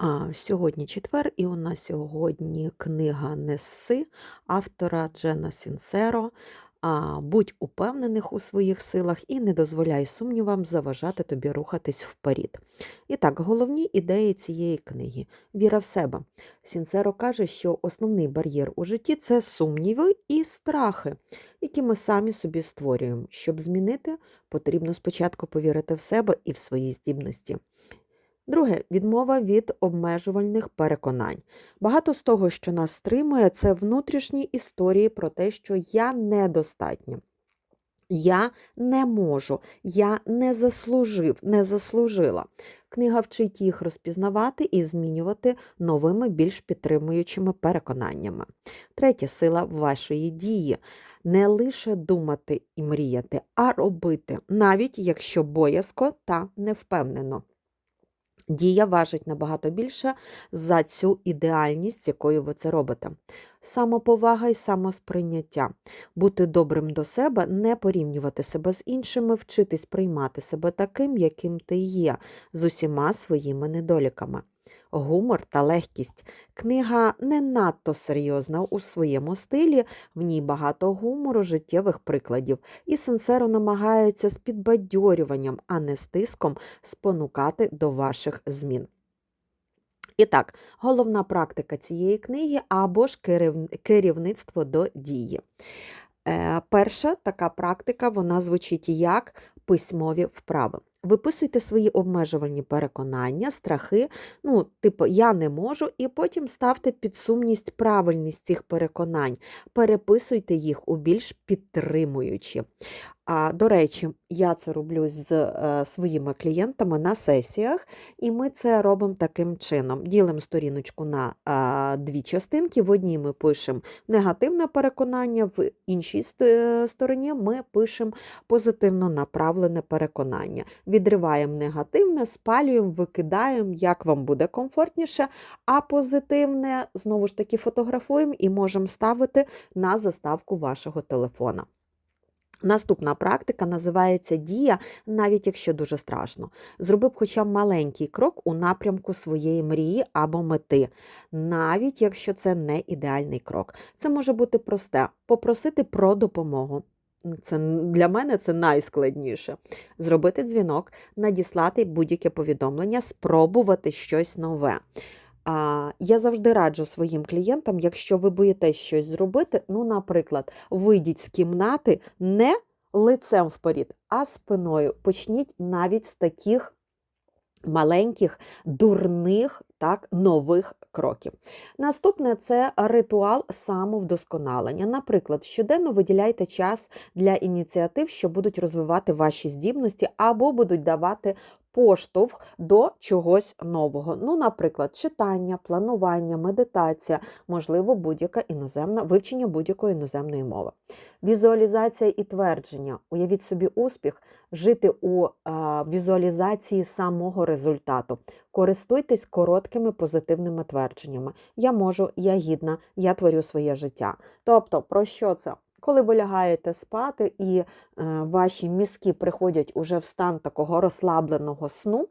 А, сьогодні четвер, і у нас сьогодні книга Неси автора Джена Сінсеро. А, будь упевнених у своїх силах і не дозволяй сумнівам заважати тобі рухатись вперед. І так, головні ідеї цієї книги віра в себе. Сінсеро каже, що основний бар'єр у житті це сумніви і страхи, які ми самі собі створюємо. Щоб змінити, потрібно спочатку повірити в себе і в свої здібності. Друге відмова від обмежувальних переконань. Багато з того, що нас стримує, це внутрішні історії про те, що я недостатня. Я не можу, я не заслужив, не заслужила. Книга вчить їх розпізнавати і змінювати новими, більш підтримуючими переконаннями. Третя сила вашої дії не лише думати і мріяти, а робити, навіть якщо боязко та невпевнено. Дія важить набагато більше за цю ідеальність, з якою ви це робите. Самоповага і самосприйняття. Бути добрим до себе, не порівнювати себе з іншими, вчитись приймати себе таким, яким ти є, з усіма своїми недоліками. Гумор та легкість. Книга не надто серйозна у своєму стилі, в ній багато гумору, життєвих прикладів, і сенсеро намагається з підбадьорюванням, а не з тиском спонукати до ваших змін. І так, головна практика цієї книги або ж керівництво до дії. Е, перша така практика вона звучить як письмові вправи. Виписуйте свої обмежувальні переконання, страхи, ну, типу, я не можу, і потім ставте під сумність правильність цих переконань, переписуйте їх у більш підтримуючі. А, до речі, я це роблю з е, своїми клієнтами на сесіях, і ми це робимо таким чином: ділимо сторіночку на а, дві частинки. В одній ми пишемо негативне переконання, в іншій е, стороні ми пишемо позитивно направлене переконання. Відриваємо негативне, спалюємо, викидаємо, як вам буде комфортніше, а позитивне знову ж таки фотографуємо і можемо ставити на заставку вашого телефона. Наступна практика називається дія, навіть якщо дуже страшно. Зроби б хоча б маленький крок у напрямку своєї мрії або мети, навіть якщо це не ідеальний крок. Це може бути просте попросити про допомогу. Це для мене це найскладніше. Зробити дзвінок, надіслати будь-яке повідомлення, спробувати щось нове. Я завжди раджу своїм клієнтам, якщо ви боїтесь щось зробити, ну, наприклад, вийдіть з кімнати не лицем вперед, а спиною. Почніть навіть з таких маленьких, дурних, так, нових кроків. Наступне це ритуал самовдосконалення. Наприклад, щоденно виділяйте час для ініціатив, що будуть розвивати ваші здібності або будуть давати поштовх до чогось нового. Ну, наприклад, читання, планування, медитація, можливо, будь-яка іноземна вивчення будь-якої іноземної мови. Візуалізація і твердження. Уявіть собі успіх, жити у візуалізації самого результату. Користуйтесь короткими позитивними твердженнями. Я можу, я гідна, я творю своє життя. Тобто, про що це? Коли ви лягаєте спати і е, ваші мізки приходять уже в стан такого розслабленого сну,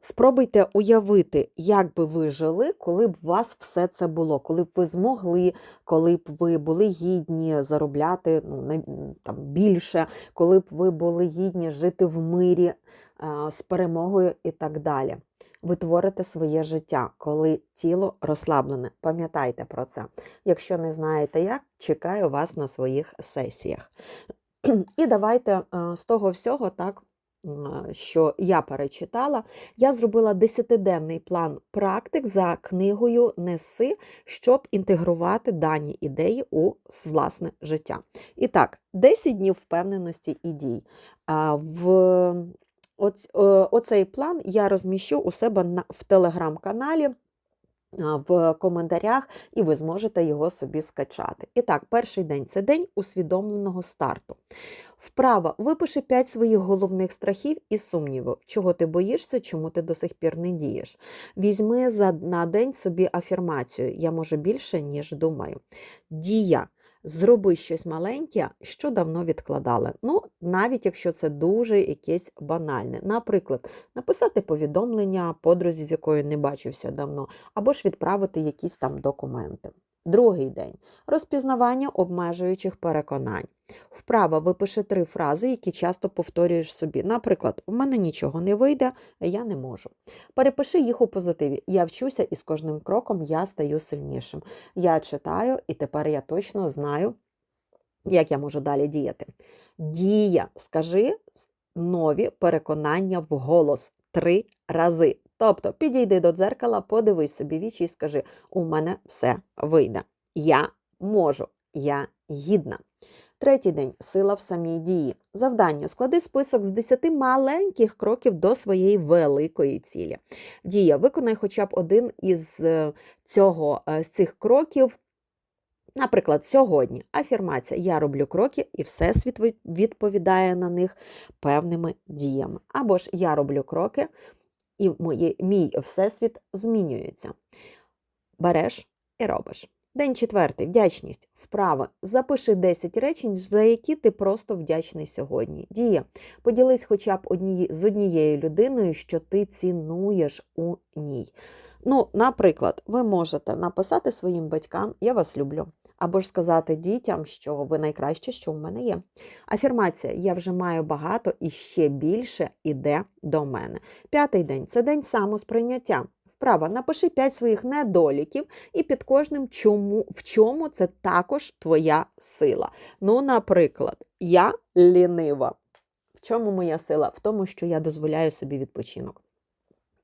спробуйте уявити, як би ви жили, коли б у вас все це було, коли б ви змогли, коли б ви були гідні заробляти ну, там, більше, коли б ви були гідні жити в мирі з перемогою і так далі. Ви творите своє життя, коли тіло розслаблене. Пам'ятайте про це. Якщо не знаєте як, чекаю вас на своїх сесіях. І давайте е, з того всього, так, що я перечитала, я зробила 10-денний план практик за книгою Неси, щоб інтегрувати дані ідеї у власне життя. І так, 10 днів впевненості і дій. В оц- оцей план я розміщу у себе на, в телеграм-каналі в коментарях, і ви зможете його собі скачати. І так, перший день це день усвідомленого старту. Вправа випиши 5 своїх головних страхів і сумнівів, чого ти боїшся, чому ти до сих пір не дієш. Візьми за, на день собі афірмацію: я можу більше, ніж думаю. Дія. Зроби щось маленьке, що давно відкладали. Ну, навіть якщо це дуже якесь банальне. Наприклад, написати повідомлення подрузі, з якою не бачився давно, або ж відправити якісь там документи. Другий день розпізнавання обмежуючих переконань. Вправо випиши три фрази, які часто повторюєш собі. Наприклад, у мене нічого не вийде, я не можу. Перепиши їх у позитиві. Я вчуся і з кожним кроком я стаю сильнішим. Я читаю, і тепер я точно знаю, як я можу далі діяти. Дія, скажи нові переконання вголос три рази. Тобто підійди до дзеркала, подивись собі вічі і скажи: у мене все вийде. Я можу, я гідна. Третій день сила в самій дії. Завдання склади список з 10 маленьких кроків до своєї великої цілі. Дія, виконай хоча б один із е, цього, е, з цих кроків. Наприклад, сьогодні афірмація Я роблю кроки, і Всесвіт відповідає на них певними діями. Або ж я роблю кроки, і моє, мій всесвіт змінюється. Береш і робиш. День четвертий. Вдячність. Вправа. Запиши 10 речень, за які ти просто вдячний сьогодні. Дія. Поділись хоча б одніє, з однією людиною, що ти цінуєш у ній. Ну, наприклад, ви можете написати своїм батькам Я вас люблю. Або ж сказати дітям, що ви найкраще, що в мене є. Афірмація Я вже маю багато і ще більше іде до мене. П'ятий день це день самосприйняття. Вправа, напиши 5 своїх недоліків і під кожним, чому, в чому це також твоя сила. Ну, наприклад, я лінива. В чому моя сила? В тому, що я дозволяю собі відпочинок.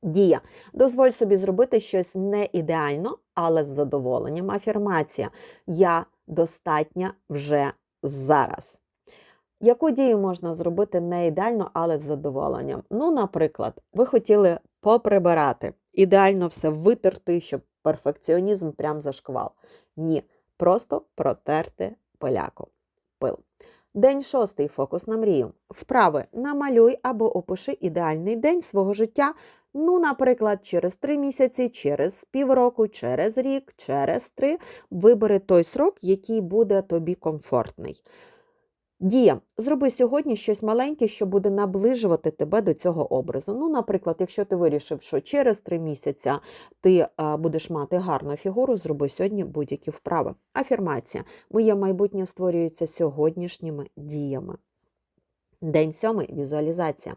Дія. Дозволь собі зробити щось не ідеально, але з задоволенням. Афірмація. Я достатня вже зараз. Яку дію можна зробити не ідеально, але з задоволенням? Ну, наприклад, ви хотіли поприбирати, ідеально все витерти, щоб перфекціонізм прям зашквал. Ні, просто протерти поляку. Пил. День шостий фокус на мрію. Вправи намалюй або опиши ідеальний день свого життя. Ну, наприклад, через три місяці, через півроку, через рік, через три. Вибери той срок, який буде тобі комфортний. Дія. Зроби сьогодні щось маленьке, що буде наближувати тебе до цього образу. Ну, наприклад, якщо ти вирішив, що через три місяці ти будеш мати гарну фігуру, зроби сьогодні будь-які вправи. Афірмація. Моє майбутнє створюється сьогоднішніми діями. День сьомий візуалізація.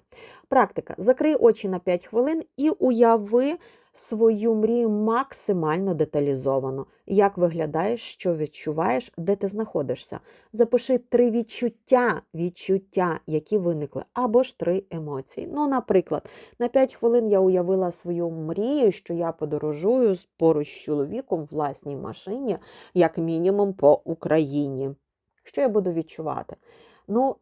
Практика. Закрий очі на 5 хвилин і уяви свою мрію максимально деталізовано. Як виглядаєш, що відчуваєш, де ти знаходишся. Запиши три відчуття, відчуття, які виникли, або ж три емоції. Ну, наприклад, на 5 хвилин я уявила свою мрію, що я подорожую поруч з чоловіком в власній машині, як мінімум по Україні. Що я буду відчувати? Ну,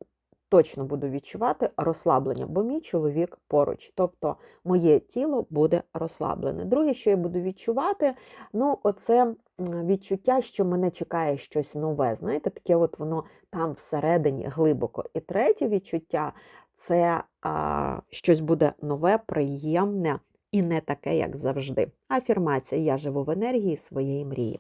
точно буду відчувати розслаблення, бо мій чоловік поруч. Тобто моє тіло буде розслаблене. Друге, що я буду відчувати, ну, оце відчуття, що мене чекає щось нове. Знаєте, таке от воно там всередині глибоко. І третє відчуття це а, щось буде нове, приємне і не таке, як завжди. Афірмація Я живу в енергії своєї мрії.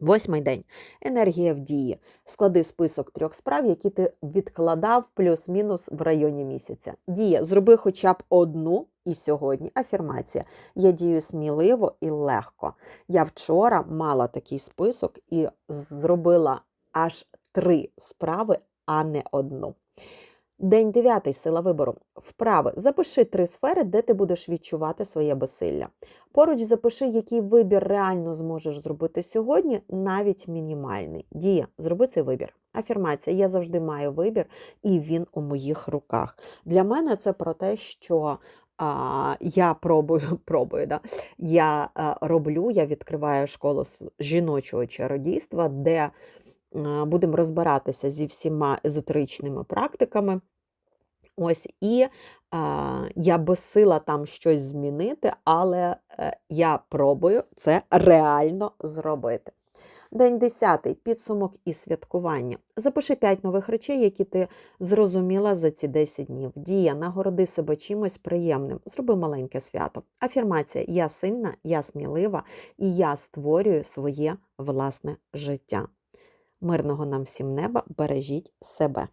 Восьмий день. Енергія в дії. Склади список трьох справ, які ти відкладав плюс-мінус в районі місяця. Дія. Зроби хоча б одну і сьогодні. Афірмація. Я дію сміливо і легко. Я вчора мала такий список і зробила аж три справи, а не одну. День дев'ятий сила вибору. Вправи. Запиши три сфери, де ти будеш відчувати своє безсилля. Поруч запиши, який вибір реально зможеш зробити сьогодні, навіть мінімальний. Дія, зроби цей вибір. Афірмація. Я завжди маю вибір, і він у моїх руках. Для мене це про те, що а, я пробую, пробую, да? я роблю, я відкриваю школу жіночого чародійства, де будемо розбиратися зі всіма езотеричними практиками. Ось і а, я безсила там щось змінити, але е, я пробую це реально зробити. День 10. Підсумок і святкування. Запиши 5 нових речей, які ти зрозуміла за ці 10 днів. Дія, нагороди себе чимось приємним. Зроби маленьке свято. Афірмація Я сильна, я смілива і я створюю своє власне життя. Мирного нам всім неба, бережіть себе.